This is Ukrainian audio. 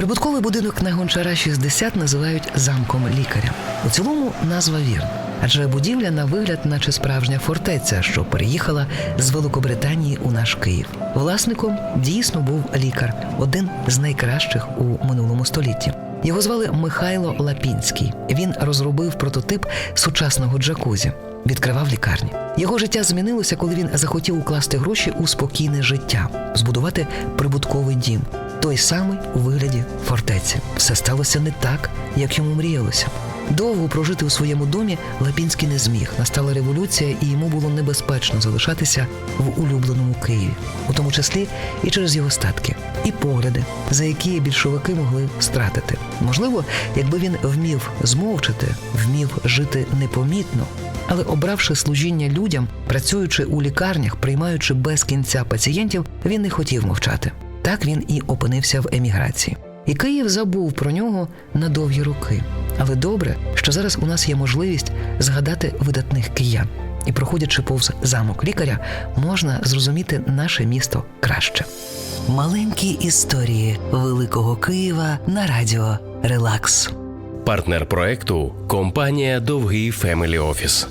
Прибутковий будинок на Гончара 60 називають замком лікаря. У цілому назва вірна. Адже будівля на вигляд, наче справжня фортеця, що переїхала з Великобританії у наш Київ. Власником дійсно був лікар, один з найкращих у минулому столітті. Його звали Михайло Лапінський. Він розробив прототип сучасного джакузі, відкривав лікарні. Його життя змінилося, коли він захотів укласти гроші у спокійне життя, збудувати прибутковий дім, той самий у вигляді фортеці. Все сталося не так, як йому мріялося. Довго прожити у своєму домі Лапінський не зміг. Настала революція, і йому було небезпечно залишатися в улюбленому Києві, у тому числі і через його статки, і погляди, за які більшовики могли стратити. Можливо, якби він вмів змовчати, вмів жити непомітно, але обравши служіння людям, працюючи у лікарнях, приймаючи без кінця пацієнтів, він не хотів мовчати. Так він і опинився в еміграції. І Київ забув про нього на довгі роки. Але добре, що зараз у нас є можливість згадати видатних киян. І проходячи повз замок лікаря, можна зрозуміти наше місто краще. Маленькі історії Великого Києва на радіо Релакс. Партнер проекту компанія Довгий Фемелі Офіс.